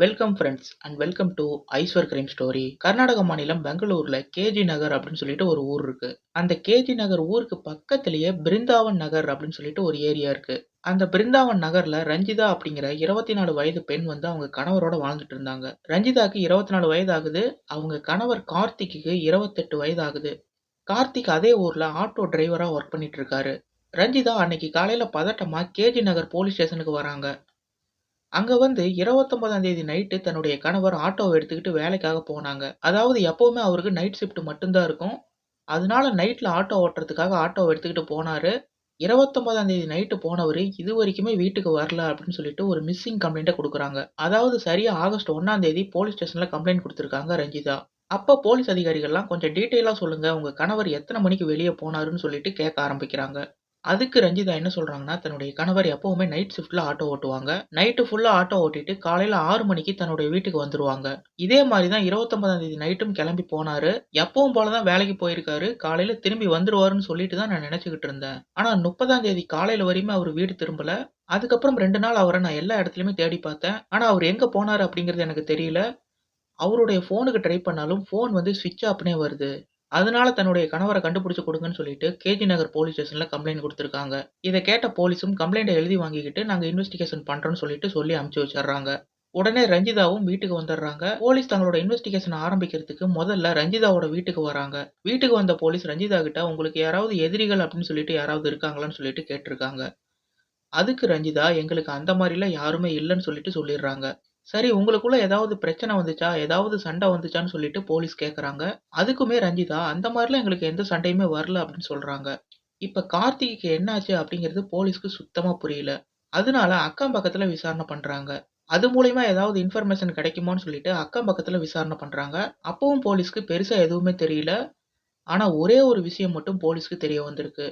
Welcome friends and welcome to Aishwar crime story Karnataka மாநிலம் பெங்களூர்ல KG நகர் அப்படின்னு சொல்லிட்டு ஒரு ஊர் இருக்கு. அந்த கேஜி நகர் ஊருக்கு பக்கத்திலேயே பிருந்தாவன் நகர் அப்படின்னு சொல்லிட்டு ஒரு ஏரியா இருக்கு. அந்த பிருந்தாவன் நகர்ல ரஞ்சிதா அப்படிங்கிற இருபத்தி நாலு வயது பெண் வந்து அவங்க கணவரோட வாழ்ந்துட்டு இருந்தாங்க. ரஞ்சிதாக்கு இருபத்தி நாலு வயது ஆகுது அவங்க கணவர் கார்த்திக்கு இருபத்தெட்டு வயது ஆகுது கார்த்திக் அதே ஊர்ல ஆட்டோ டிரைவரா ஒர்க் பண்ணிட்டு இருக்காரு. ரஞ்சிதா அன்னைக்கு காலையில பதட்டமா கேஜி நகர் போலீஸ் ஸ்டேஷனுக்கு வராங்க. அங்க வந்து இருபத்தொன்பதாம் தேதி நைட்டு தன்னுடைய கணவர் ஆட்டோவை எடுத்துக்கிட்டு வேலைக்காக போனாங்க. அதாவது எப்பவுமே அவருக்கு நைட் ஷிஃப்ட் மட்டும்தான் இருக்கும். அதனால நைட்ல ஆட்டோ ஓட்டுறதுக்காக ஆட்டோவை எடுத்துக்கிட்டு போனாரு. இருபத்தொன்பதாம் தேதி நைட்டு போனவர் இது வரைக்குமே வீட்டுக்கு வரல அப்படின்னு சொல்லிட்டு ஒரு மிஸ்ஸிங் கம்ப்ளைண்ட்டை கொடுக்குறாங்க. அதாவது சரியா ஆகஸ்ட் ஒன்னாம் தேதி போலீஸ் ஸ்டேஷன்ல கம்ப்ளைண்ட் கொடுத்துருக்காங்க ரஞ்சிதா. அப்போ போலீஸ் அதிகாரிகள்லாம் கொஞ்சம் டீட்டெயிலாக சொல்லுங்க உங்க கணவர் எத்தனை மணிக்கு வெளியே போனாருன்னு சொல்லிட்டு கேட்க ஆரம்பிக்கிறாங்க. அதுக்கு ரஞ்சிதா என்ன சொல்றாங்கன்னா தன்னுடைய கணவர் எப்பவுமே நைட் ஷிஃப்ட்ல ஆட்டோ ஓட்டுவாங்க. நைட்டு ஃபுல்லா ஆட்டோ ஓட்டிட்டு காலையில ஆறு மணிக்கு தன்னுடைய வீட்டுக்கு வந்துருவாங்க. இதே மாதிரி தான் இருபத்தொன்பதாம் தேதி நைட்டும் கிளம்பி போனாரு. எப்பவும் போலதான் வேலைக்கு போயிருக்காரு. காலையில திரும்பி வந்துருவாருன்னு சொல்லிட்டு தான் நான் நினைச்சுக்கிட்டு இருந்தேன். ஆனா முப்பதாம் தேதி காலையில வரையுமே அவர் வீடு திரும்பல. அதுக்கப்புறம் ரெண்டு நாள் அவரை நான் எல்லா இடத்துலயுமே தேடி பார்த்தேன். ஆனா அவர் எங்க போனாரு அப்படிங்கிறது எனக்கு தெரியல. அவருடைய ஃபோனுக்கு ட்ரை பண்ணாலும் ஃபோன் வந்து ஸ்விட்ச் ஆப்னே வருது. அதனால தன்னுடைய கணவரை கண்டுபிடிச்சு கொடுங்கன்னு சொல்லிட்டு கேஜி நகர் போலீஸ் ஸ்டேஷன்ல கம்ப்ளைண்ட் கொடுத்துருக்காங்க. இதை கேட்ட போலீஸும் கம்ப்ளைண்ட்டை எழுதி வாங்கிக்கிட்டு நாங்க இன்வெஸ்டிகேஷன் பண்றோம்னு சொல்லிட்டு சொல்லி அமுச்சு வச்சிடுறாங்க. உடனே ரஞ்சிதாவும் வீட்டுக்கு வந்துடுறாங்க. போலீஸ் தங்களோட இன்வெஸ்டிகேஷன் ஆரம்பிக்கிறதுக்கு முதல்ல ரஞ்சிதாவோட வீட்டுக்கு வராங்க. வீட்டுக்கு வந்த போலீஸ் ரஞ்சிதா கிட்ட உங்களுக்கு யாராவது எதிரிகள் அப்படின்னு சொல்லிட்டு யாராவது இருக்காங்களான்னு சொல்லிட்டு கேட்டிருக்காங்க. அதுக்கு ரஞ்சிதா எங்களுக்கு அந்த மாதிரிலாம் யாருமே இல்லைன்னு சொல்லிட்டு சொல்லிடுறாங்க. சரி உங்களுக்குள்ள ஏதாவது பிரச்சனை வந்துச்சா? ஏதாவது சண்டை வந்துச்சான்னு சொல்லிட்டு போலீஸ் கேட்குறாங்க அதுக்குமே ரஞ்சிதா அந்த மாதிரிலாம் எங்களுக்கு எந்த சண்டையுமே வரல அப்படின்னு சொல்றாங்க. இப்ப கார்த்திக்கு என்னாச்சு அப்படிங்கிறது போலீஸ்க்கு சுத்தமா புரியல. அதனால அக்கம் பக்கத்துல விசாரணை பண்றாங்க. அது மூலியமா ஏதாவது இன்ஃபர்மேஷன் கிடைக்குமான்னு சொல்லிட்டு அக்கம் பக்கத்துல விசாரணை பண்றாங்க. அப்பவும் போலீஸ்க்கு பெருசா எதுவுமே தெரியல. ஆனா ஒரே ஒரு விஷயம் மட்டும் போலீஸ்க்கு தெரிய வந்திருக்கு.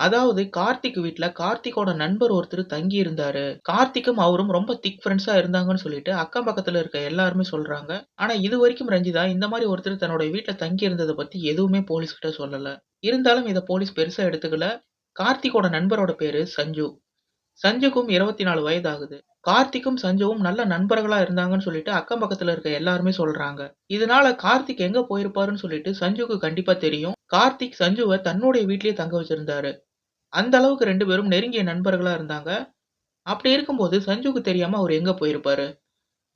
அதாவது கார்த்திக் வீட்ல கார்த்திக்கோட நண்பர் ஒருத்தர் தங்கி இருந்தாரு கார்த்திக்கும் அவரும் ரொம்ப திக் ஃப்ரெண்ட்ஸா இருந்தாங்கன்னு சொல்லிட்டு அக்கம் பக்கத்துல இருக்க எல்லாருமே சொல்றாங்க. ஆனா இது வரைக்கும் ரஞ்சிதா இந்த மாதிரி ஒருத்தர் தன்னோட வீட்டுல தங்கி இருந்ததை பத்தி எதுவுமே போலீஸ் கிட்ட சொல்லல. இருந்தாலும் இதை போலீஸ் பெருசா எடுத்துக்கல. கார்த்திக்கோட நண்பரோட பேரு சஞ்சு. சஞ்சுக்கும் இருபத்தி நாலு வயது ஆகுது கார்த்திக்கும் சஞ்சுவும் நல்ல நண்பர்களா இருந்தாங்கன்னு சொல்லிட்டு அக்கம் பக்கத்துல இருக்க எல்லாருமே சொல்றாங்க. இதனால கார்த்திக் எங்க போயிருப்பாருன்னு சொல்லிட்டு சஞ்சுக்கு கண்டிப்பா தெரியும். கார்த்திக் சஞ்சுவை தன்னுடைய வீட்லயே தங்க வச்சிருந்தாரு. அந்த அளவுக்கு ரெண்டு பேரும் நெருங்கிய நண்பர்களா இருந்தாங்க. அப்படி இருக்கும்போது சஞ்சுக்கு தெரியாம அவர் எங்க போயிருப்பாரு?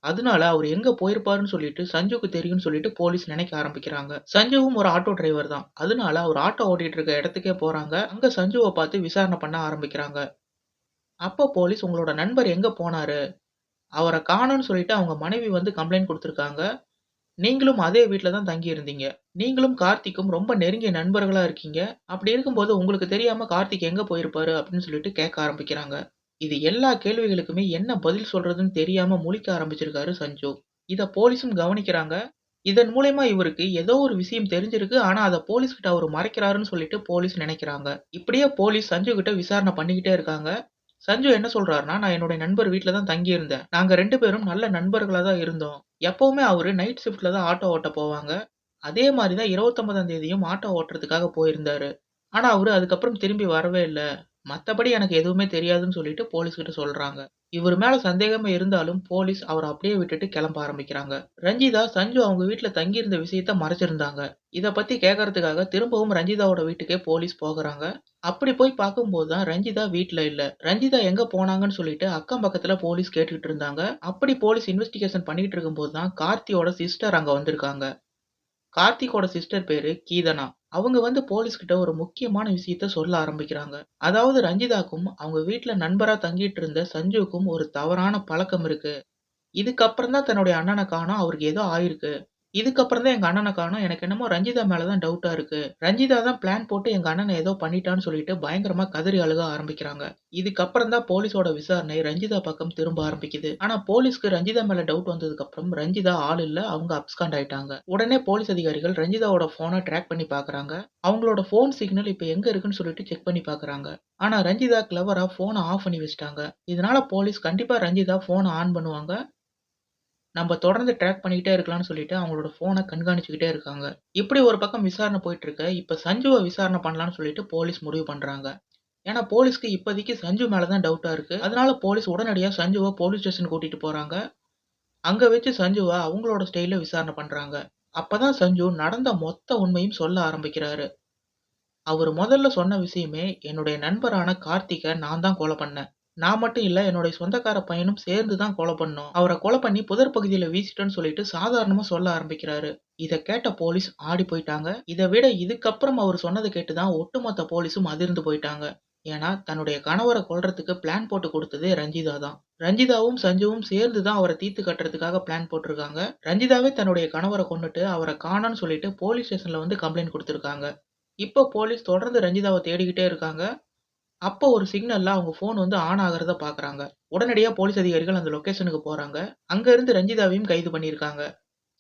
அதனால அவர் எங்க போயிருப்பாருன்னு சொல்லிட்டு சஞ்சுக்கு தெரியும்னு சொல்லிட்டு போலீஸ் நினைக்க ஆரம்பிக்கிறாங்க. சஞ்சுவும் ஒரு ஆட்டோ டிரைவர் தான். அதனால அவர் ஆட்டோ ஓட்டிட்டு இருக்க இடத்துக்கே போறாங்க. அங்க சஞ்சுவை பார்த்து விசாரணை பண்ண ஆரம்பிக்கிறாங்க. அப்போ போலீஸ் உங்களோட நண்பர் எங்க போனாரு? அவரை காணோம்னு சொல்லிட்டு அவங்க மனைவி வந்து கம்ப்ளைண்ட் கொடுத்துருக்காங்க. நீங்களும் அதே வீட்ல தான் தங்கி இருந்தீங்க நீங்களும் கார்த்திக்கும் ரொம்ப நெருங்கிய நண்பர்களா இருக்கீங்க. அப்படி இருக்கும்போது உங்களுக்கு தெரியாம கார்த்திக் எங்க போயிருப்பாரு அப்படின்னு சொல்லிட்டு கேட்க ஆரம்பிக்கிறாங்க. இது எல்லா கேள்விகளுக்குமே என்ன பதில் சொல்றதுன்னு தெரியாம முழிக்க ஆரம்பிச்சிருக்காரு சஞ்சு. இத போலீஸும் கவனிக்கிறாங்க. இதன் மூலயமா இவருக்கு ஏதோ ஒரு விஷயம் தெரிஞ்சிருக்கு. ஆனா அதை போலீஸ் கிட்ட அவர் மறைக்கிறாருன்னு சொல்லிட்டு போலீஸ் நினைக்கிறாங்க. இப்படியே போலீஸ் சஞ்சு கிட்ட விசாரணை பண்ணிக்கிட்டே இருக்காங்க. சஞ்சு என்ன சொல்றாருன்னா நான் என்னுடைய நண்பர் வீட்ல தான் தங்கியிருந்தேன். நாங்கள் நாங்க ரெண்டு பேரும் நல்ல நண்பர்களா தான் இருந்தோம். எப்பவுமே அவரு நைட் ஷிஃப்ட்ல தான் ஆட்டோ ஓட்ட போவாங்க. அதே மாதிரி தான் இருபத்தொன்பதாம் தேதியும் ஆட்டோ ஓட்டுறதுக்காக போயிருந்தாரு. ஆனா அவரு அதுக்கப்புறம் திரும்பி வரவே இல்லை. மத்தபடி எனக்கு எதுவுமே தெரியாதுன்னு சொல்லிட்டு போலீஸ் கிட்ட சொல்றாங்க. இவர் மேல சந்தேகமே இருந்தாலும் போலீஸ் அவரை அப்படியே விட்டுட்டு கிளம்ப ஆரம்பிக்கிறாங்க. ரஞ்சிதா சஞ்சு அவங்க வீட்டில் தங்கியிருந்த விஷயத்த மறைச்சிருந்தாங்க. இதை பற்றி கேட்கறதுக்காக திரும்பவும் ரஞ்சிதாவோட வீட்டுக்கே போலீஸ் போகிறாங்க. அப்படி போய் பார்க்கும்போது தான் ரஞ்சிதா வீட்டில் இல்லை. ரஞ்சிதா எங்கே போனாங்கன்னு சொல்லிட்டு அக்கம் பக்கத்தில் போலீஸ் கேட்டுக்கிட்டு இருந்தாங்க. அப்படி போலீஸ் இன்வெஸ்டிகேஷன் பண்ணிக்கிட்டு இருக்கும்போது தான் கார்த்தியோட சிஸ்டர் அங்கே வந்திருக்காங்க. கார்த்திகோட சிஸ்டர் பேரு கீதனா. அவங்க வந்து போலீஸ்கிட்ட ஒரு முக்கியமான விஷயத்த சொல்ல ஆரம்பிக்கிறாங்க. அதாவது ரஞ்சிதாக்கும் அவங்க வீட்டில் நண்பராக தங்கிட்டு இருந்த சஞ்சுவுக்கும் ஒரு தவறான பழக்கம் இருக்கு. இதுக்கப்புறம் தான் தன்னுடைய அண்ணனை காணோம். அவருக்கு ஏதோ ஆயிருக்கு. இதுக்கப்புறம் தான் எங்க அண்ணனை காணோம். எனக்கு என்னமோ ரஞ்சிதா மேலதான் டவுட்டா இருக்கு. ரஞ்சிதா தான் பிளான் போட்டு எங்க அண்ணனை ஏதோ பண்ணிட்டான்னு சொல்லிட்டு பயங்கரமா கதறி அழுக ஆரம்பிக்கிறாங்க. இதுக்கப்புறம் தான் போலீஸோட விசாரணை ரஞ்சிதா பக்கம் திரும்ப ஆரம்பிக்குது. ஆனா போலீஸ்க்கு ரஞ்சிதா மேல டவுட் வந்ததுக்கு அப்புறம் ரஞ்சிதா ஆள் இல்ல அவங்க அப்ஸ்காண்ட் ஆயிட்டாங்க. உடனே போலீஸ் அதிகாரிகள் ரஞ்சிதாவோட ஃபோனை ட்ராக் பண்ணி பாக்குறாங்க. அவங்களோட போன் சிக்னல் இப்ப எங்க இருக்குன்னு சொல்லிட்டு செக் பண்ணி பாக்குறாங்க. ஆனா ரஞ்சிதா கிளவரா ஃபோனை ஆஃப் பண்ணி வச்சிட்டாங்க. இதனால போலீஸ் கண்டிப்பா ரஞ்சிதா ஃபோனை ஆன் பண்ணுவாங்க. நம்ம தொடர்ந்து ட்ராக் பண்ணிக்கிட்டே இருக்கலாம்னு சொல்லிட்டு அவங்களோட ஃபோனை கண்காணிச்சுக்கிட்டே இருக்காங்க. இப்படி ஒரு பக்கம் விசாரணை போயிட்டு இருக்க இப்போ சஞ்சுவை விசாரணை பண்ணலாம்னு சொல்லிட்டு போலீஸ் முடிவு பண்ணுறாங்க ஏன்னா போலீஸ்க்கு இப்போதைக்கு சஞ்சு மேலே தான் டவுட்டாக இருக்குது அதனால போலீஸ் உடனடியாக சஞ்சுவை போலீஸ் ஸ்டேஷன் கூட்டிகிட்டு போகிறாங்க அங்கே வச்சு சஞ்சுவை அவங்களோட ஸ்டைலில் விசாரணை பண்ணுறாங்க அப்போ தான் சஞ்சு நடந்த மொத்த உண்மையும் சொல்ல ஆரம்பிக்கிறாரு. அவர் முதல்ல சொன்ன விஷயமே, என்னுடைய நண்பரான கார்த்திகை நான் தான் கொலை பண்ணேன். நான் மட்டும் இல்ல, என்னுடைய சொந்தக்கார பையனும் சேர்ந்து தான் கொலை பண்ணோம். அவர கொலை பண்ணி புதர் பகுதியில வீசிட்டேன்னு சொல்லிட்டு சாதாரணமா சொல்ல ஆரம்பிக்கிறாரு. இத கேட்ட போலீஸ் ஆடி போயிட்டாங்க. இத விட இதுக்கப்புறம் அவர் சொன்னத கேட்டு தான் ஒட்டுமொத்த போலீஸும் அதிர்ந்து போயிட்டாங்க. ஏன்னா, தன்னுடைய கணவர கொல்றதுக்கு பிளான் போட்டு கொடுத்ததே ரஞ்சிதா தான். ரஞ்சிதாவும், சஞ்சுவும் சேர்ந்து தான் அவர தீர்த்து கட்டுறதுக்காக பிளான் போட்டிருக்காங்க. ரஞ்சிதாவே தன்னுடைய கணவர கொன்னுட்டு அவர காணோம்னு சொல்லிட்டு போலீஸ் ஸ்டேஷன்ல வந்து கம்ப்ளைண்ட் கொடுத்துருக்காங்க இப்போ போலீஸ் தொடர்ந்து ரஞ்சிதாவ தேடிக்கிட்டே இருக்காங்க. அப்போ ஒரு சிக்னல்ல அவங்க ஃபோன் வந்து ஆன் ஆகுறத பாக்குறாங்க. உடனடியா போலீஸ் அதிகாரிகள் அந்த லொகேஷனுக்கு போறாங்க. அங்க இருந்து ரஞ்சிதாவையும் கைது பண்ணியிருக்காங்க.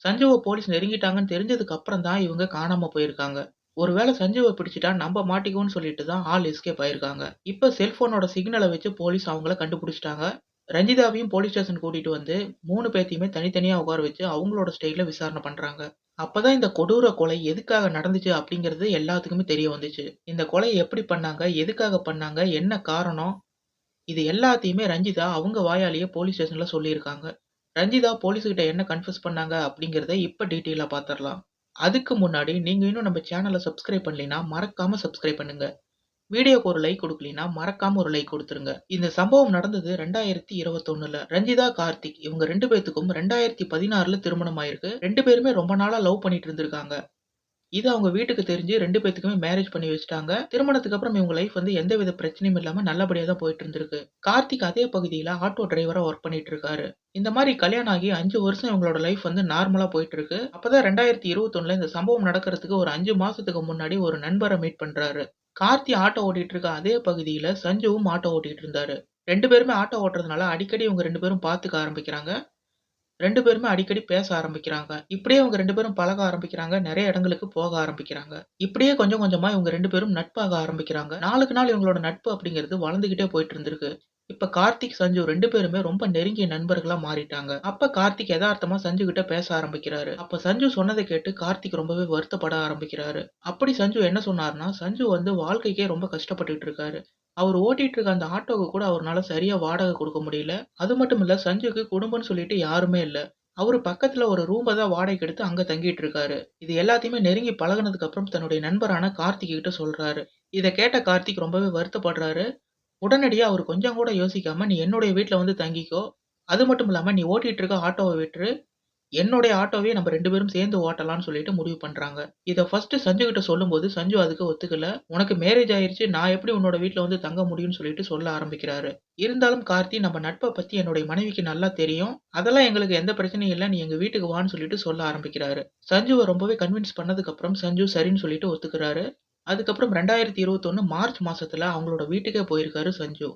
சஞ்சுவ போலீஸ் நெருங்கிட்டாங்கன்னு தெரிஞ்சதுக்கு அப்புறம் தான் இவங்க காணாம போயிருக்காங்க. ஒருவேளை சஞ்சுவ பிடிச்சிட்டா நம்ம மாட்டிக்குவோம்னு சொல்லிட்டு தான் ஆள் எஸ்கேப் ஆயிருக்காங்க. இப்ப செல்போனோட சிக்னல வச்சு போலீஸ் அவங்கள கண்டுபிடிச்சிட்டாங்க. ரஞ்சிதாவையும் போலீஸ் ஸ்டேஷன் கூட்டிட்டு வந்து 3 பேத்தையுமே தனித்தனியா உட்கார வச்சு அவங்களோட ஸ்டைல்ல விசாரணை பண்றாங்க. அப்பதான் இந்த கொடூர கொலை எதுக்காக நடந்துச்சு அப்படிங்கிறது எல்லாத்துக்குமே தெரிய வந்துச்சு. இந்த கொலைய எப்படி பண்ணாங்க? எதுக்காக பண்ணாங்க? என்ன காரணம்? இது எல்லாத்தையுமே ரஞ்சிதா அவங்க வாயாலேயே போலீஸ் ஸ்டேஷன்ல சொல்லியிருக்காங்க. ரஞ்சிதா போலீஸ்கிட்ட என்ன கன்ஃபெஸ் பண்ணாங்க அப்படிங்கிறத இப்ப டீட்டெயிலா பாத்துரலாம். அதுக்கு முன்னாடி நீங்க இன்னும் நம்ம சேனல சப்ஸ்கிரைப் பண்ணலைன்னா மறக்காம சப்ஸ்கிரைப் பண்ணுங்க. வீடியோக்கு ஒரு லைக் குடுக்கலைன்னா மறக்காம ஒரு லைக் கொடுத்துருங்க இந்த சம்பவம் நடந்தது 2021ல. ரஞ்சிதா, கார்த்திக் இவங்க 2 பேத்துக்கும் 2016ல திருமணம் ஆயிருக்கு. ரெண்டு பேருமே ரொம்ப நாளா லவ் பண்ணிட்டு இருந்திருக்காங்க. இது அவங்க வீட்டுக்கு தெரிஞ்சு ரெண்டு பேத்துக்குமே மேரேஜ் பண்ணி வச்சுட்டாங்க. திருமணத்துக்கு அப்புறம் இவங்க லைஃப் வந்து எந்தவித பிரச்சனையும் இல்லாம நல்லபடியா தான் போயிட்டு இருந்திருக்கு. கார்த்திக் அதே பகுதியில ஆட்டோ டிரைவரா ஒர்க் பண்ணிட்டு இருக்காரு. இந்த மாதிரி கல்யாணம் ஆகி அஞ்சு வருஷம் இவங்களோட லைஃப் வந்து நார்மலா போயிட்டு இருக்கு. அப்பதான் 2021ல இந்த சம்பவம் நடக்கிறதுக்கு ஒரு அஞ்சு மாசத்துக்கு முன்னாடி ஒரு நண்பரை மீட் பண்றாரு. கார்த்தி ஆட்டோ ஓட்டிட்டு இருக்க அதே பகுதியில சஞ்சுவும் ஆட்டோ ஓட்டிட்டு இருந்தாரு. ரெண்டு பேருமே ஆட்டோ ஓட்டுறதுனால அடிக்கடி இவங்க ரெண்டு பேரும் பார்த்துக்க ஆரம்பிக்கிறாங்க. ரெண்டு பேருமே அடிக்கடி பேச ஆரம்பிக்கிறாங்க. இப்படியே இவங்க ரெண்டு பேரும் பழக ஆரம்பிக்கிறாங்க. நிறைய இடங்களுக்கு போக ஆரம்பிக்கிறாங்க. இப்படியே கொஞ்சம் கொஞ்சமா இவங்க ரெண்டு பேரும் நட்பாக ஆரம்பிக்கிறாங்க. நாளுக்கு நாள் இவங்களோட நட்பு அப்படிங்கிறது வளர்ந்துகிட்டே போயிட்டு இருந்திருக்கு. இப்ப கார்த்திக், சஞ்சு 2 பேருமே ரொம்ப நெருங்கிய நண்பர்களா மாறிட்டாங்க. அப்ப கார்த்திக் எதார்த்தமா சஞ்சு கிட்ட பேச ஆரம்பிக்கிறாரு. அப்ப சஞ்சு சொன்னத கேட்டு கார்த்திக் ரொம்பவே வருத்தப்பட ஆரம்பிக்கிறாரு. அப்படி சஞ்சு என்ன சொன்னார்னா சஞ்சு வந்து வாழ்க்கைக்கே ரொம்ப கஷ்டப்பட்டுட்டு இருக்காரு. அவரு ஓட்டிட்டு இருக்க அந்த ஆட்டோவுக்கு கூட அவருனால சரியா வாடகை குடுக்க முடியல. அது மட்டும் இல்ல சஞ்சுக்கு குடும்பம்னு சொல்லிட்டு யாருமே இல்ல. அவரு பக்கத்துல ஒரு ரூம தான் வாடகைக்கு எடுத்து அங்க தங்கிட்டு இருக்காரு. இது எல்லாத்தையுமே நெருங்கி பழகுனதுக்கு அப்புறம் தன்னுடைய நண்பரான கார்த்திக் கிட்ட சொல்றாரு. இத கேட்ட கார்த்திக் ரொம்பவே வருத்தப்படுறாரு. உடனடியா அவரு கொஞ்சம் கூட யோசிக்காம நீ என்னுடைய வீட்ல வந்து தங்கிக்கோ. அது மட்டும் இல்லாம நீ ஓட்டிட்டு இருக்க ஆட்டோவ விட்டுரு. என்னுடைய ஆட்டோவே நம்ம 2 பேரும் சேர்ந்து ஓட்டலாம்னு சொல்லிட்டு முடிவு பண்றாங்க. இத ஃபர்ஸ்ட்டு சஞ்சு கிட்ட சொல்லும்போது சஞ்சு அதுக்கு ஒத்துக்கல. உனக்கு மேரேஜ் ஆயிருச்சு. நான் எப்படி உன்னோட வீட்ல வந்து தங்க முடியும்னு சொல்லிட்டு சொல்ல ஆரம்பிக்கிறாரு. இருந்தாலும் கார்த்தி நம்ம நட்ப பத்தி என்னுடைய மனைவிக்கு நல்லா தெரியும். அதெல்லாம் எங்களுக்கு எந்த பிரச்சனையும் இல்ல. நீ எங்க வீட்டுக்கு வான்னு சொல்லிட்டு சொல்ல ஆரம்பிக்கிறாரு. சஞ்சுவ ரொம்பவே கன்வின்ஸ் பண்ணதுக்கப்புறம் சஞ்சு சரின்னு சொல்லிட்டு ஒத்துக்கிறாரு. அதுக்கப்புறம் 2021 மார்ச் மாசத்துல அவங்களோட வீட்டுக்கே போயிருக்காரு சஞ்சு.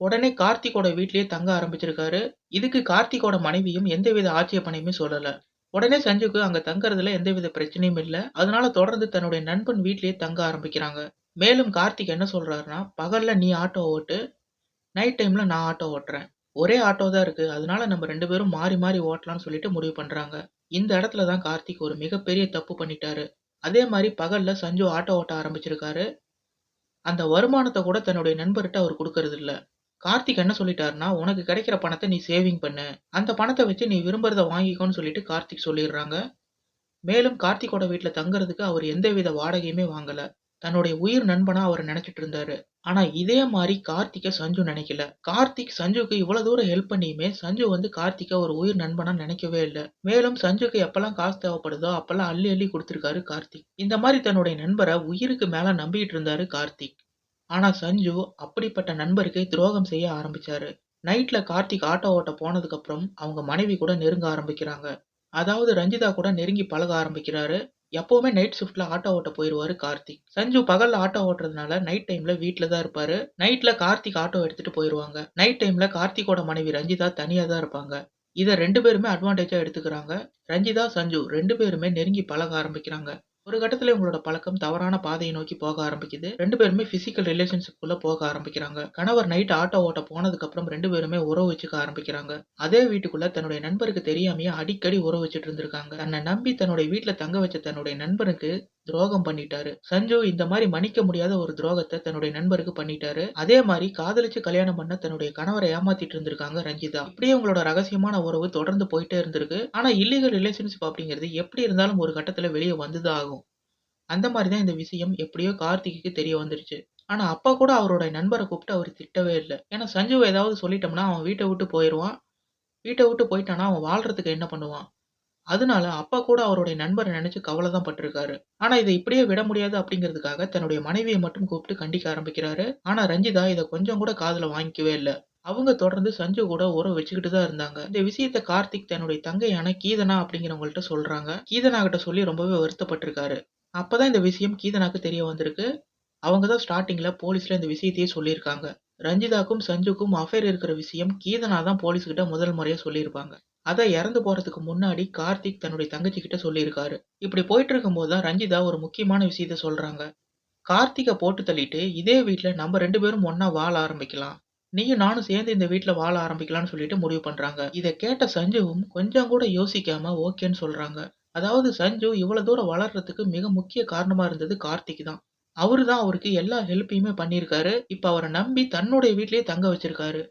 உடனே கார்த்திக்கோட வீட்லயே தங்க ஆரம்பிச்சிருக்காரு. இதுக்கு கார்த்திக்கோட மனைவியும் எந்தவித ஆட்சேபனையுமே சொல்லல. உடனே சஞ்சுக்கு அங்க தங்கறதுல எந்தவித பிரச்சனையும் இல்ல. அதனால தொடர்ந்து தன்னுடைய நண்பன் வீட்லயே தங்க ஆரம்பிக்கிறாங்க. மேலும் கார்த்திக் என்ன சொல்றாருன்னா, பகல்ல நீ ஆட்டோ ஓட்டு. நைட் டைம்ல நான் ஆட்டோ ஓட்டுறேன். ஒரே ஆட்டோ தான் இருக்கு. அதனால நம்ம 2 பேரும் மாறி மாறி ஓட்டலாம்னு சொல்லிட்டு முடிவு பண்றாங்க. இந்த இடத்துல தான் கார்த்திக் ஒரு மிகப்பெரிய தப்பு பண்ணிட்டாரு. அதே மாதிரி பகலில் சஞ்சு ஆட்டோ ஓட்ட ஆரம்பிச்சிருக்காரு. அந்த வருமானத்தை கூட தன்னுடைய நண்பர்கிட்ட அவர் கொடுக்கறது குடுக்கறதில்ல. கார்த்திக் என்ன சொல்லிட்டாருன்னா, உனக்கு கிடைக்கிற பணத்தை நீ சேவிங் பண்ணு. அந்த பணத்தை வச்சு நீ விரும்புறத வாங்கிக்கோன்னு சொல்லிட்டு கார்த்திக் சொல்லிடுறாங்க. மேலும் கார்த்திகோட வீட்டில் தங்குறதுக்கு அவர் எந்தவித வாடகையுமே வாங்கலை தன்னுடைய உயிர் நண்பனா அவர் நினைச்சிட்டு இருந்தாரு. ஆனா இதே மாதிரி கார்த்திகை சஞ்சு நினைக்கல. கார்த்திக் சஞ்சுக்கு இவ்வளவு தூரம் ஹெல்ப் பண்ணியுமே சஞ்சு வந்து கார்த்திகை ஒரு உயிர் நண்பனா நினைக்கவே இல்லை மேலும் சஞ்சுக்கு எப்பெல்லாம் காசு தேவைப்படுதோ அப்பெல்லாம் அள்ளி அள்ளி கொடுத்துருக்காரு கார்த்திக். இந்த மாதிரி தன்னுடைய நண்பரை உயிருக்கு மேல நம்பிட்டு இருந்தாரு கார்த்திக். ஆனா சஞ்சு அப்படிப்பட்ட நண்பருக்கே துரோகம் செய்ய ஆரம்பிச்சாரு. நைட்ல கார்த்திக் ஆட்டோ ஓட்ட போனதுக்கு அப்புறம் அவங்க மனைவி கூட நெருங்க ஆரம்பிக்கிறாங்க. அதாவது ரஞ்சிதா கூட நெருங்கி பழக ஆரம்பிக்கிறாரு. எப்பவுமே நைட் ஷிஃப்ட்ல ஆட்டோ ஓட்ட போயிருவாரு கார்த்திக். சஞ்சு பகல்ல ஆட்டோ ஓட்டுறதுனால நைட் டைம்ல வீட்ல தான் இருப்பாரு. நைட்ல கார்த்திக் ஆட்டோ எடுத்துட்டு போயிருவாங்க. நைட் டைம்ல கார்த்திகோட மனைவி ரஞ்சிதா தனியா தான் இருப்பாங்க. இதை ரெண்டு பேருமே அட்வான்டேஜா எடுத்துக்கிறாங்க. ரஞ்சிதா, சஞ்சு ரெண்டு பேருமே நெருங்கி பழக ஆரம்பிக்கிறாங்க. ஒரு கட்டத்துல இவங்களோட பழக்கம் தவறான பாதையை நோக்கி போக ஆரம்பிக்குது. ரெண்டு பேருமே பிசிக்கல் ரிலேஷன்ஷிப்குள்ள போக ஆரம்பிக்கிறாங்க. கணவர் நைட் ஆட்டோ ஓட்ட போனதுக்கு அப்புறம் ரெண்டு பேருமே உறவு வச்சுக்க ஆரம்பிக்கிறாங்க. அதே வீட்டுக்குள்ள தன்னுடைய நண்பருக்கு தெரியாமையே அடிக்கடி உறவு வச்சுட்டு இருந்திருக்காங்க. தன்னை நம்பி தன்னுடைய வீட்டில் தங்க வச்ச தன்னுடைய நண்பனுக்கு துரோகம் பண்ணிட்டாரு. சஞ்சு இந்த மாதிரி மன்னிக்க முடியாத ஒரு துரோகத்தை தன்னுடைய நண்பருக்கு பண்ணிட்டாரு. அதே மாதிரி காதலிச்சு கல்யாணம் பண்ண தன்னுடைய கணவரை ஏமாத்திட்டு இருந்திருக்காங்க ரஞ்சிதா. இப்படியே உங்களோட ரகசியமான உறவு தொடர்ந்து போயிட்டே இருந்திருக்கு. ஆனா இல்லீகல் ரிலேஷன்ஷிப் அப்படிங்கிறது எப்படி இருந்தாலும் ஒரு கட்டத்துல வெளியே வந்துதான் ஆகும். அந்த மாதிரி தான் இந்த விஷயம் எப்படியோ கார்த்திக்கு தெரிய வந்துருச்சு. ஆனா அப்பா கூட அவரோட நண்பரை கூப்பிட்டு அவர் திட்டவே இல்லை ஏன்னா சஞ்சு ஏதாவது சொல்லிட்டோம்னா அவன் வீட்டை விட்டு போயிடுவான் வீட்டை விட்டு போயிட்டான்னா அவன் வாழ்றதுக்கு என்ன பண்ணுவான்? அதனால அப்பா கூட அவருடைய நண்பர நினைச்சு கவலை தான் பட்டிருக்காரு ஆனா இத இப்படியே விட முடியாது அப்படிங்கிறதுக்காக தன்னுடைய மனைவிய மட்டும் கூப்பிட்டு கண்டிக்க ஆரம்பிக்கிறாரு. ஆனா ரஞ்சிதா இத கொஞ்சம் கூட காதுல வாங்கிக்கவே இல்ல. அவங்க தொடர்ந்து சஞ்சு கூட உறவு வச்சுக்கிட்டு தான் இருந்தாங்க. இந்த விஷயத்த கார்த்திக் தன்னுடைய தங்கையான கீதனா அப்படிங்கிறவங்கள்ட்ட சொல்றாங்க. கீதனா கிட்ட சொல்லி ரொம்பவே வருத்தப்பட்டிருக்காரு. அப்பதான் இந்த விஷயம் கீதனாக்கு தெரிய வந்திருக்கு. அவங்க தான் ஸ்டார்டிங்ல போலீஸ்ல இந்த விஷயத்தையே சொல்லியிருக்காங்க. ரஞ்சிதாக்கும் சஞ்சுக்கும் அஃபேர் இருக்கிற விஷயம் கீதனா தான் போலீஸ்கிட்ட முதல் முறையா சொல்லியிருப்பாங்க. அதை இறந்து போறதுக்கு முன்னாடி கார்த்திக் தன்னுடைய தங்கச்சி கிட்ட சொல்லியிருக்காரு. இப்படி போயிட்டு இருக்கும்போது தான் ரஞ்சிதா ஒரு முக்கியமான விஷயத்த சொல்றாங்க. கார்த்திகை போட்டு தள்ளிட்டு இதே வீட்டில் நம்ம ரெண்டு பேரும் ஒன்னா வாழ ஆரம்பிக்கலாம். நீயும் நானும் சேர்ந்து இந்த வீட்டில் வாழ ஆரம்பிக்கலாம்னு சொல்லிட்டு முடிவு பண்றாங்க. இதை கேட்ட சஞ்சுவும் கொஞ்சம் கூட யோசிக்காம ஓகேன்னு சொல்றாங்க. அதாவது சஞ்சு இவ்வளவு தூரம் வளர்றதுக்கு மிக முக்கிய காரணமா இருந்தது கார்த்திக் தான். அவரு தான் அவருக்கு எல்லா ஹெல்ப்பையுமே பண்ணியிருக்காரு. இப்ப அவர நம்பி தன்னுடைய வீட்லயே தங்க வச்சிருக்காரு.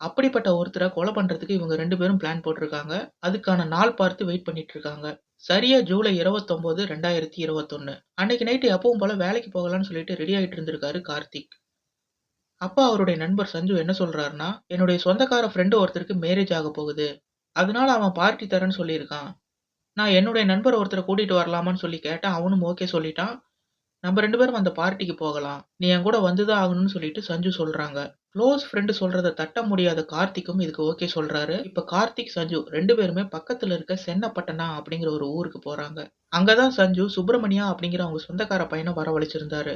அப்படிப்பட்ட ஒருத்தர கொலை பண்றதுக்கு இவங்க 2 பேரும் பிளான் போட்டிருக்காங்க. அதுக்கான நாள் பார்த்து வெயிட் பண்ணிட்டு இருக்காங்க. சரியா ஜூலை 29, 2021 அன்னைக்கு நைட் எப்பவும் போல வேலைக்கு போகலாம்னு சொல்லிட்டு ரெடி ஆயிட்டு இருந்திருக்காரு கார்த்திக். அப்ப அவருடைய நண்பர் சஞ்சு என்ன சொல்றாருன்னா, என்னுடைய சொந்தக்கார ஃப்ரெண்டு ஒருத்தருக்கு மேரேஜ் ஆக போகுது. அதனால அவன் பார்ட்டி தரேன்னு சொல்லியிருக்கான். நான் என்னுடைய நண்பர் ஒருத்தர கூட்டிட்டு வரலாமான்னு சொல்லி கேட்டேன். அவனும் ஓகே சொல்லிட்டான். நம்ம 2 பேரும் அந்த பார்ட்டிக்கு போகலாம். நீ என் கூட வந்து தான் ஆகணும்னு சொல்லிட்டு சஞ்சு சொல்றாங்க. க்ளோஸ் ஃப்ரெண்டு சொல்றத தட்ட முடியாத கார்த்திக்கும் இதுக்கு ஓகே சொல்றாரு. இப்ப கார்த்திக், சஞ்சு 2 பேருமே பக்கத்துல இருக்க சென்னப்பட்டனா அப்படிங்கிற ஒரு ஊருக்கு போறாங்க. அங்க தான் சஞ்சு சுப்பிரமணியா அப்படிங்கிற அவங்க சொந்தக்கார பையன வரவழைச்சிருந்தாரு.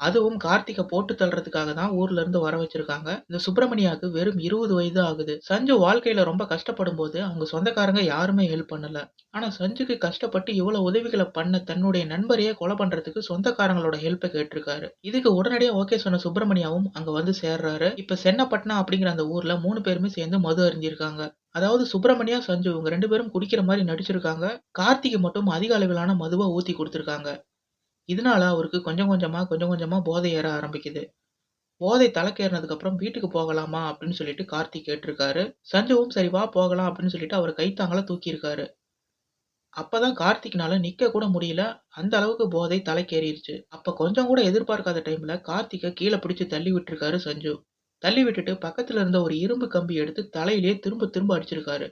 அதுவும் கார்த்திக்க போட்டு தள்ளுறதுக்காக தான் ஊர்ல இருந்து வர வச்சிருக்காங்க. இந்த சுப்பிரமணியாக்கு வெறும் 20 வயது ஆகுது. சஞ்சு வாழ்க்கையில ரொம்ப கஷ்டப்படும்போது அவங்க சொந்தக்காரங்க யாருமே ஹெல்ப் பண்ணல. ஆனா சஞ்சுக்கு கஷ்டப்பட்டு இவ்வளவு உதவிகள பண்ண தன்னுடைய நண்பரையே கொலை பண்றதுக்கு சொந்தக்காரங்களோட ஹெல்ப்ப கேட்டிருக்காரு. இதுக்கு உடனடியா ஓகே சொன்ன சுப்பிரமணியாவும் அங்க வந்து சேர்றாரு. இப்ப சென்னப்பட்னா அப்படிங்கிற அந்த ஊர்ல 3 பேருமே சேர்ந்து மது அருந்தியிருக்காங்க. அதாவது சுப்பிரமணியா, சஞ்சு இவங்க 2 பேரும் குடிக்கிற மாரி நடிச்சிருக்காங்க. கார்த்திக்கு மட்டும் அதிக அளவிலான மதுவ ஊத்தி குடுத்திருக்காங்க. இதனால அவருக்கு கொஞ்சம் கொஞ்சமா கொஞ்சம் கொஞ்சமா போதை ஏற ஆரம்பிக்குது. போதை தலைக்கேறினதுக்கப்புறம் வீட்டுக்கு போகலாமா அப்படின்னு சொல்லிட்டு கார்த்திக் கேட்டிருக்காரு. சஞ்சுவும் சரி வா போகலாம் அப்படின்னு சொல்லிட்டு அவர் கைத்தாங்களை தூக்கியிருக்காரு. அப்பதான் கார்த்திக்னால நிக்க கூட முடியல. அந்த அளவுக்கு போதை தலைக்கேறிடுச்சு அப்ப கொஞ்சம் கூட எதிர்பார்க்காத டைம்ல கார்த்திக்க கீழே பிடிச்சு தள்ளி விட்டுருக்காரு சஞ்சு. தள்ளி விட்டுட்டு பக்கத்துல இருந்த ஒரு இரும்பு கம்பி எடுத்து தலையிலேயே திரும்ப திரும்ப அடிச்சிருக்காரு.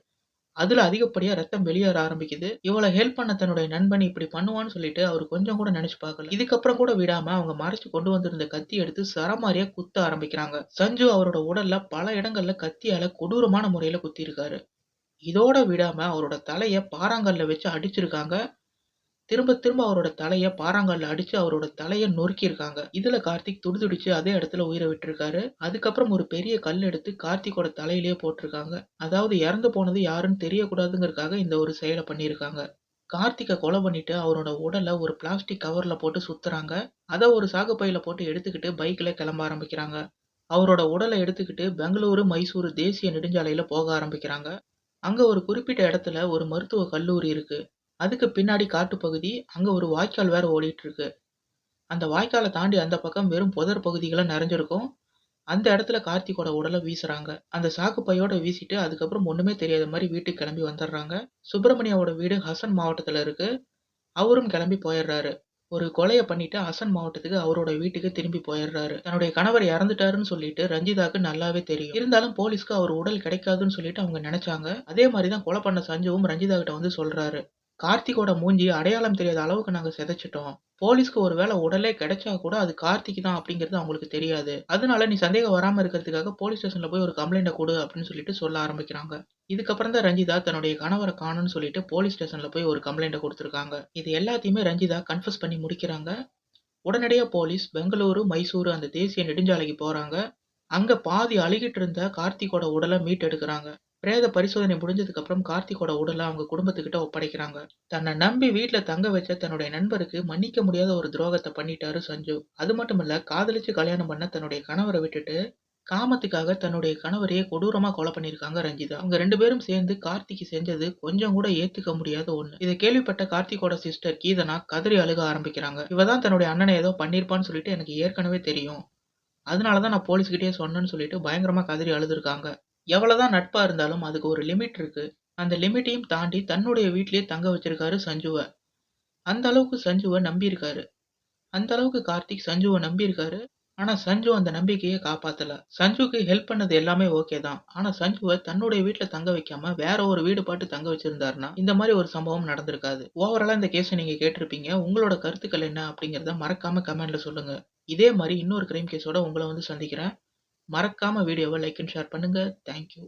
அதுல அதிகப்படியா ரத்தம் வெளியேற ஆரம்பிக்குது. இவ்வளவு ஹெல்ப் பண்ண தன்னுடைய நண்பன் இப்படி பண்ணுவான்னு சொல்லிட்டு அவர் கொஞ்சம் கூட நினைச்சு பார்க்கல. இதுக்கப்புறம் கூட விடாம அவங்க மறைச்சு கொண்டு வந்திருந்த கத்தி எடுத்து சரமாரியா குத்த ஆரம்பிக்கிறாங்க. சஞ்சு அவரோட உடல்ல பல இடங்கள்ல கத்தியால கொடூரமான முறையில குத்தியிருக்காரு. இதோட விடாம அவரோட தலைய பாறாங்கல்ல வச்சு அடிச்சிருக்காங்க. திரும்ப திரும்ப அவரோட தலையை பாறாங்கல்ல அடிச்சு அவரோட தலையை நொறுக்கியிருக்காங்க. இதுல கார்த்திக் துடிதுடிச்சு அதே இடத்துல உயிரை விட்டுருக்காரு அதுக்கப்புறம் ஒரு பெரிய கல் எடுத்து கார்த்திகோட தலையிலேயே போட்டிருக்காங்க. அதாவது இறந்து போனது யாருன்னு தெரியக்கூடாதுங்கிறதுக்காக இந்த ஒரு செயலை பண்ணியிருக்காங்க. கார்த்திகை கொலை பண்ணிட்டு அவரோட உடலை ஒரு பிளாஸ்டிக் கவர்ல போட்டு சுத்துறாங்க. அதை ஒரு சாகுப்பையில் போட்டு எடுத்துக்கிட்டு பைக்ல கிளம்ப ஆரம்பிக்கிறாங்க. அவரோட உடலை எடுத்துக்கிட்டு பெங்களூரு, மைசூரு தேசிய நெடுஞ்சாலையில போக ஆரம்பிக்கிறாங்க. அங்க ஒரு குறிப்பிட்ட இடத்துல ஒரு மருத்துவ கல்லூரி இருக்கு. அதுக்கு பின்னாடி காட்டுப்பகுதி. அங்க ஒரு வாய்க்கால் வேற ஓடிட்டு இருக்கு. அந்த வாய்க்காலை தாண்டி அந்த பக்கம் வெறும் புதர் பகுதிகளாக நிறைஞ்சிருக்கும். அந்த இடத்துல கார்த்திகோட உடலை வீசுறாங்க. அந்த சாக்கு பையோட வீசிட்டு அதுக்கப்புறம் ஒண்ணுமே தெரியாத மாதிரி வீட்டுக்கு கிளம்பி வந்துடுறாங்க. சுப்பிரமணியாவோட வீடு ஹசன் மாவட்டத்துல இருக்கு. அவரும் கிளம்பி போயிடுறாரு. ஒரு கொலையை பண்ணிட்டு ஹசன் மாவட்டத்துக்கு அவரோட வீட்டுக்கு திரும்பி போயிடுறாரு. தன்னுடைய கணவர் இறந்துட்டாருன்னு சொல்லிட்டு ரஞ்சிதாக்கு நல்லாவே தெரியும். இருந்தாலும் போலீஸ்க்கு அவர் உடல் கிடைக்காதுன்னு சொல்லிட்டு அவங்க நினைச்சாங்க. அதே மாதிரிதான் தான் கொலை பண்ண சஞ்சுவும் ரஞ்சிதா கிட்ட வந்து சொல்றாரு. கார்த்திக்கோட மூஞ்சி அடையாளம் தெரியாத அளவுக்கு நாங்க சிதைச்சிட்டோம் போலீஸ்க்கு ஒருவேளை உடலே கிடைச்சா கூட அது கார்த்திக் தான் அப்படிங்கிறது அவங்களுக்கு தெரியாது. அதனால நீ சந்தேகம் வராம இருக்கிறதுக்காக போலீஸ் ஸ்டேஷன்ல போய் ஒரு கம்ப்ளைண்ட்ட கொடு அப்படின்னு சொல்லிட்டு சொல்ல ஆரம்பிக்கிறாங்க. இதுக்கப்புறம் தான் ரஞ்சிதா தன்னுடைய கணவரை காணும்னு சொல்லிட்டு போலீஸ் ஸ்டேஷன்ல போய் ஒரு கம்ப்ளைண்ட்டை கொடுத்துருக்காங்க இது எல்லாத்தையுமே ரஞ்சிதா கன்ஃபர்ஸ் பண்ணி முடிக்கிறாங்க. உடனடியாக போலீஸ் பெங்களூரு, மைசூரு அந்த தேசிய நெடுஞ்சாலைக்கு போறாங்க. அங்க பாதி அழுகிட்டு இருந்த உடலை மீட் எடுக்கிறாங்க பிரேத பரிசோதனை முடிஞ்சதுக்கு அப்புறம் கார்த்திக்கோட அவங்க குடும்பத்துக்கிட்ட ஒப்படைக்கிறாங்க. தன்னை நம்பி வீட்டில் தங்க வச்ச தன்னுடைய நண்பருக்கு மன்னிக்க முடியாத ஒரு துரோகத்தை பண்ணிட்டாரு சஞ்சு. அது மட்டுமில்ல காதலிச்சு கல்யாணம் பண்ண தன்னுடைய கணவரை விட்டுட்டு காமத்துக்காக தன்னுடைய கணவரையே கொடூரமா கொலை பண்ணியிருக்காங்க ரஞ்சிதா. அவங்க ரெண்டு பேரும் சேர்ந்து கார்த்திக்கு செஞ்சது கொஞ்சம் கூட ஏத்துக்க முடியாத ஒண்ணு. இதை கேள்விப்பட்ட கார்த்திகோட சிஸ்டர் கீதனா கதறி அழுக ஆரம்பிக்கிறாங்க. இவ தான் தன்னுடைய அண்ணனை ஏதோ பண்ணியிருப்பான்னு சொல்லிட்டு எனக்கு ஏற்கனவே தெரியும். அதனால தான் நான் போலீஸ்கிட்டே சொன்னேன்னு சொல்லிட்டு பயங்கரமா கதறி அழுதுருக்காங்க. எவ்வளோதான் நட்பாக இருந்தாலும் அதுக்கு ஒரு லிமிட் இருக்குது அந்த லிமிட்டையும் தாண்டி தன்னுடைய வீட்லேயே தங்க வச்சிருக்காரு சஞ்சுவை அந்த அளவுக்கு சஞ்சுவை நம்பியிருக்காரு. அந்த அளவுக்கு கார்த்திக் சஞ்சுவை நம்பியிருக்காரு. ஆனால் சஞ்சு அந்த நம்பிக்கையை காப்பாற்றல சஞ்சுக்கு ஹெல்ப் பண்ணது எல்லாமே ஓகே தான். ஆனால் சஞ்சுவை தன்னுடைய வீட்டில் தங்க வைக்காம வேற ஒரு வீடு பாட்டு தங்க வச்சிருந்தாருன்னா, இந்த மாதிரி ஒரு சம்பவம் நடந்திருக்காது. ஓவராலாக இந்த கேஸை நீங்கள் கேட்டிருப்பீங்க. உங்களோட கருத்துக்கள் என்ன அப்படிங்கிறத மறக்காம கமெண்ட்ல சொல்லுங்க. இதே மாதிரி இன்னொரு கிரைம் கேஸோட உங்களை வந்து சந்திக்கிறேன். மறக்காம வீடியோவை லைக் அண்ட் ஷேர் பண்ணுங்க. Thank you.